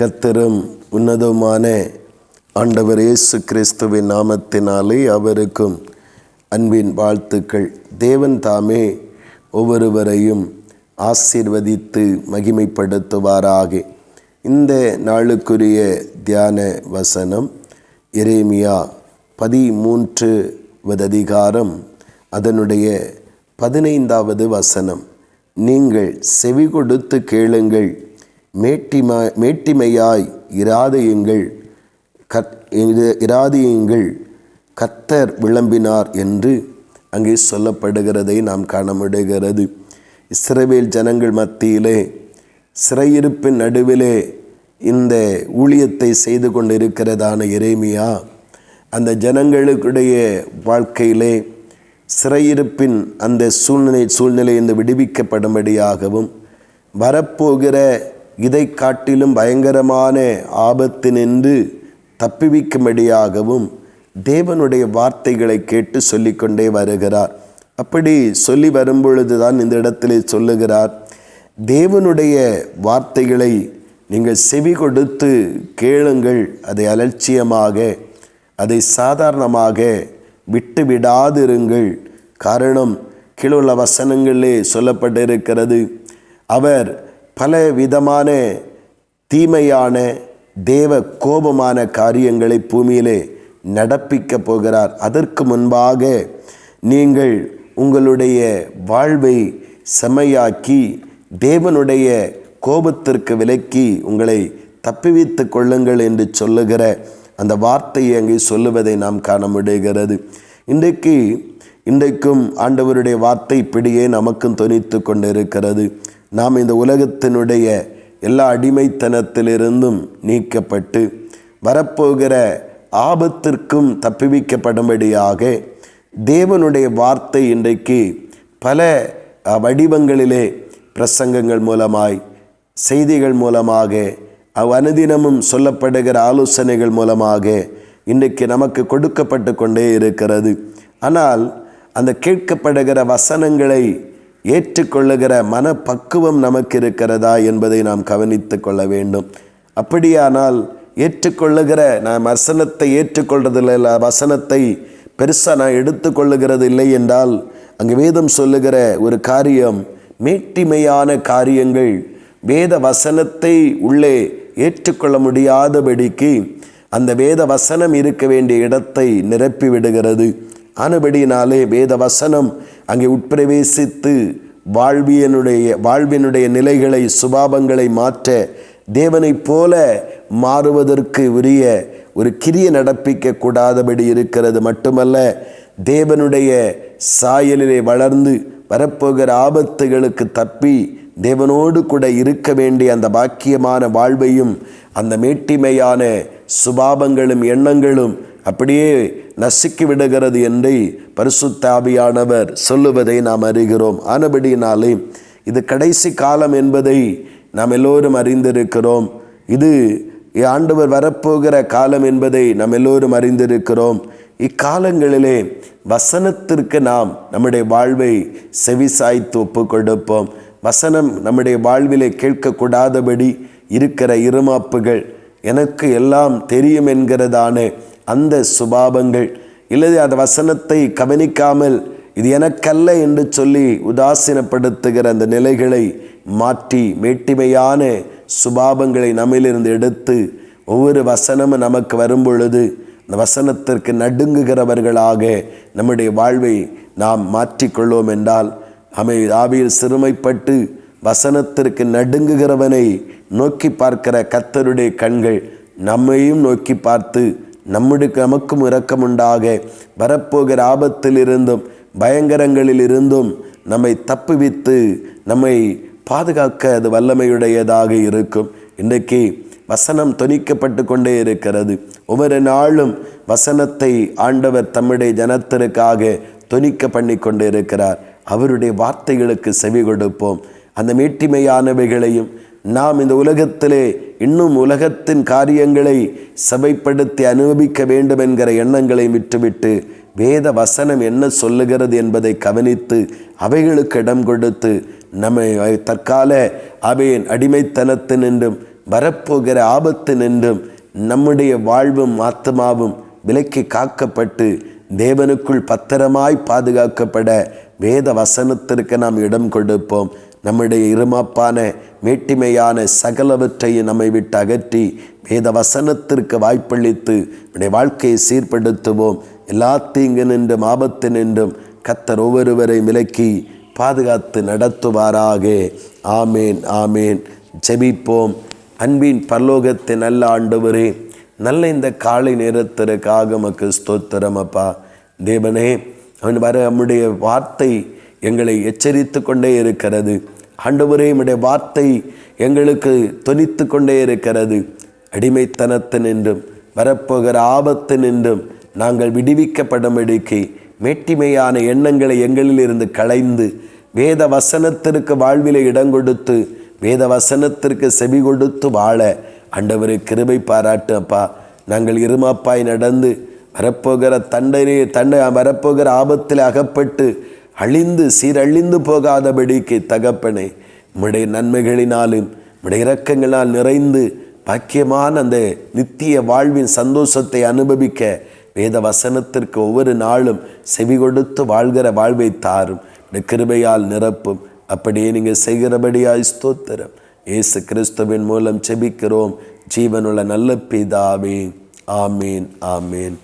கத்தரும் உன்னதமான ஆண்டவர் இயேசு கிறிஸ்துவின் நாமத்தினாலே அவருக்கும் அன்பின் வாழ்த்துக்கள். தேவன் தாமே ஒவ்வொருவரையும் ஆசீர்வதித்து மகிமைப்படுத்துவாராக. இந்த நாளுக்குரிய தியான வசனம் எரேமியா பதிமூன்று அதிகாரம் அதனுடைய பதினைந்தாவது வசனம். நீங்கள் செவி கொடுத்து கேளுங்கள். மேட்டிமா மேட்டிமையாய் இராதையுங்கள். கத் இராதையுங்கள். கத்தர் விளம்பினார் என்று அங்கே சொல்லப்படுகிறதை நாம் காணமுடுகிறது. இஸ்ரவேல் ஜனங்கள் மத்தியிலே சிறையிருப்பின் நடுவிலே இந்த ஊழியத்தை செய்து கொண்டிருக்கிறதான இறைமையா அந்த ஜனங்களுடைய வாழ்க்கையிலே சிறையிருப்பின் அந்த சூழ்நிலை சூழ்நிலையிலிருந்து விடுவிக்கப்படும்படியாகவும் வரப்போகிற இதை காட்டிலும் பயங்கரமான ஆபத்து நின்று தப்பிவிக்கும்படியாகவும் தேவனுடைய வார்த்தைகளை கேட்டு சொல்லிக்கொண்டே வருகிறார். அப்படி சொல்லி வரும்பொழுது தான் இந்த இடத்திலே சொல்லுகிறார் தேவனுடைய வார்த்தைகளை நீங்கள் செவி கொடுத்து கேளுங்கள். அதை அலட்சியமாக அதை சாதாரணமாக விட்டு விடாதிருங்கள் காரணம் கீழுள்ள வசனங்களிலே சொல்லப்பட்டிருக்கிறது அவர் பல விதமான தீமையான தேவ கோபமான காரியங்களை பூமியிலே நடப்பிக்க போகிறார். அதற்கு முன்பாக நீங்கள் உங்களுடைய வாழ்வை செமையாக்கி தேவனுடைய கோபத்திற்கு விலக்கி உங்களை தப்பிவித்து கொள்ளுங்கள் என்று சொல்லுகிற அந்த வார்த்தையை அங்கே சொல்லுவதை நாம் காண முடிகிறது. இன்றைக்கு இன்றைக்கும் ஆண்டவருடைய வார்த்தை பிடியே நமக்கும் துணித்து கொண்டிருக்கிறது. நாம் இந்த உலகத்தினுடைய எல்லா அடிமைத்தனத்திலிருந்தும் நீக்கப்பட்டு வரப்போகிற ஆபத்திற்கும் தப்பிவிக்கப்படும்படியாக தேவனுடைய வார்த்தை இன்றைக்கு பல வடிவங்களிலே பிரசங்கங்கள் மூலமாய் செய்திகள் மூலமாக அனுதினமும் சொல்லப்படுகிற ஆலோசனைகள் மூலமாக இன்றைக்கு நமக்கு கொடுக்கப்பட்டு கொண்டே இருக்கிறது. ஆனால் அந்த கேட்கப்படுகிற வசனங்களை ஏற்றுக்கொள்ளுகிற மனப்பக்குவம் நமக்கு இருக்கிறதா என்பதை நாம் கவனித்து கொள்ள வேண்டும். அப்படியானால் ஏற்றுக்கொள்ளுகிற நான் வசனத்தை ஏற்றுக்கொள்றதில்லை வசனத்தை பெருசாக நான் எடுத்துக்கொள்ளுகிறது இல்லை என்றால் அங்கே வேதம் சொல்லுகிற ஒரு காரியம் மேட்டிமையான காரியங்கள் வேத வசனத்தை உள்ளே ஏற்றுக்கொள்ள முடியாதபடிக்கு அந்த வேத வசனம் இருக்க வேண்டிய இடத்தை நிரப்பி விடுகிறது. ஆனபடியினாலே வேத வசனம் அங்கே உட்பிரவேசித்து வாழ்வியனுடைய வாழ்வினுடைய நிலைகளை சுபாவங்களை மாற்ற தேவனைப் போல மாறுவதற்கு உரிய ஒரு கிரிய நடப்பிக்க கூடாதபடி இருக்கிறது. மட்டுமல்ல தேவனுடைய சாயலிலே வளர்ந்து வரப்போகிற ஆபத்துகளுக்கு தப்பி தேவனோடு கூட இருக்க வேண்டிய அந்த பாக்கியமான வாழ்வையும் அந்த மேட்டிமையான சுபாவங்களும் எண்ணங்களும் அப்படியே நசுக்கி விடுகிறது என்று பரிசுத்தாபியானவர் சொல்லுவதை நாம் அறிகிறோம். ஆனபடியினாலே இது கடைசி காலம் என்பதை நாம் எல்லோரும் அறிந்திருக்கிறோம். இது ஆண்டவர் வரப்போகிற காலம் என்பதை நாம் எல்லோரும் அறிந்திருக்கிறோம். இக்காலங்களிலே வசனத்திற்கு நாம் நம்முடைய வாழ்வை செவிசாய்த்து ஒப்பு கொடுப்போம் வசனம் நம்முடைய வாழ்விலே கேட்கக்கூடாதபடி இருக்கிற இருமாப்புகள் எனக்கு எல்லாம் தெரியும் என்கிறதான அந்த சுபாவங்கள். இல்லது அந்த வசனத்தை கவனிக்காமல் இது எனக்கல்ல என்று சொல்லி உதாசீனப்படுத்துகிற அந்த நிலைகளை மாற்றி மேட்டிமையான சுபாவங்களை நம்மிலிருந்து எடுத்து ஒவ்வொரு வசனமும் நமக்கு வரும் பொழுது அந்த வசனத்திற்கு நடுங்குகிறவர்களாக நம்முடைய வாழ்வை நாம் மாற்றிக்கொள்வோம் என்றால் அமை ஆவியில் சிறுமைப்பட்டு வசனத்திற்கு நடுங்குகிறவனை நோக்கி பார்க்கிற கத்தருடைய கண்கள் நம்மையும் நோக்கி பார்த்து நம்முடைய நமக்கும் இரக்கமுண்டாக வரப்போகிற ஆபத்திலிருந்தும் பயங்கரங்களில் இருந்தும் நம்மை தப்புவித்து நம்மை பாதுகாக்க அது வல்லமையுடையதாக இருக்கும். இன்றைக்கு வசனம் தொனிக்கப்பட்டு கொண்டே இருக்கிறது. ஒவ்வொரு நாளும் வசனத்தை ஆண்டவர் தம்முடைய ஜனத்திற்காக தொனிக்க பண்ணி கொண்டு இருக்கிறார் அவருடைய வார்த்தைகளுக்கு செவி கொடுப்போம். அந்த மேட்டிமையானவைகளையும் நாம் இந்த உலகத்திலே இன்னும் உலகத்தின் காரியங்களை சபைப்படுத்தி அனுபவிக்க வேண்டும் என்கிற எண்ணங்களை விட்டுவிட்டு வேத வசனம் என்ன சொல்லுகிறது என்பதை கவனித்து அவைகளுக்கு இடம் கொடுத்து நம்மை தற்கால அவையின் அடிமைத்தனத்து நின்றும் வரப்போகிற ஆபத்து நின்றும் நம்முடைய வாழ்வும் ஆத்மாவும் விலக்கி காக்கப்பட்டு தேவனுக்குள் பத்திரமாய் பாதுகாக்கப்பட வேத வசனத்திற்கு நாம் இடம் கொடுப்போம். நம்முடைய இருமாப்பான வேட்டிமையான சகலவற்றையும் நம்மை விட்டு அகற்றி வேத வசனத்திற்கு வாய்ப்பளித்து நம்முடைய வாழ்க்கையை சீர்படுத்துவோம். எல்லா தீங்கு நின்றும் ஆபத்து நின்றும் கத்தர் ஒவ்வொருவரை விலக்கி பாதுகாத்து நடத்துவாராக. ஆமேன் ஆமேன். ஜெபிப்போம். அன்பின் பரலோகத்தின் நல்ல ஆண்டவரே நல்ல இந்த காலை நேரத்திற்காக மக்கு ஸ்தோத்திரம் அப்பா. தேவனே அவன் வர நம்முடைய வார்த்தை எங்களை எச்சரித்து கொண்டே இருக்கிறது. ஆண்டவரே உடைய வார்த்தை எங்களுக்கு தொனித்து கொண்டே இருக்கிறது. அடிமைத்தனத்து நின்றும் வரப்போகிற ஆபத்து நின்றும் நாங்கள் விடுவிக்கப்படும்படிக்கு மேட்டிமையான எண்ணங்களை எங்களிலிருந்து களைந்து வேத வசனத்திற்கு வாழ்விலை இடம் கொடுத்து வேத வசனத்திற்கு செவி கொடுத்து வாழ ஆண்டவரை கிருபை பாராட்டு அப்பா. நாங்கள் இருமாப்பாய் நடந்து வரப்போகிற தண்டனை தண்டை வரப்போகிற ஆபத்தில் அகப்பட்டு அழிந்து சீரழிந்து போகாதபடிக்கு தகப்பனே உம்முடைய நன்மைகளினாலும் உம்முடைய இரக்கங்களால் நிறைந்து பாக்கியமான அந்த நித்திய வாழ்வின் சந்தோஷத்தை அனுபவிக்க வேத வசனத்திற்கு ஒவ்வொரு நாளும் செவி கொடுத்து வாழ்கிற வாழ்வை தாரும். கிருபையால் நிரப்பும். அப்படியே நீங்கள் செய்கிறபடியாய் ஸ்தோத்திரம். இயேசு கிறிஸ்துவின் மூலம் செபிக்கிறோம் ஜீவனுள்ள நல்ல பிதாவே. ஆமீன் ஆமீன்.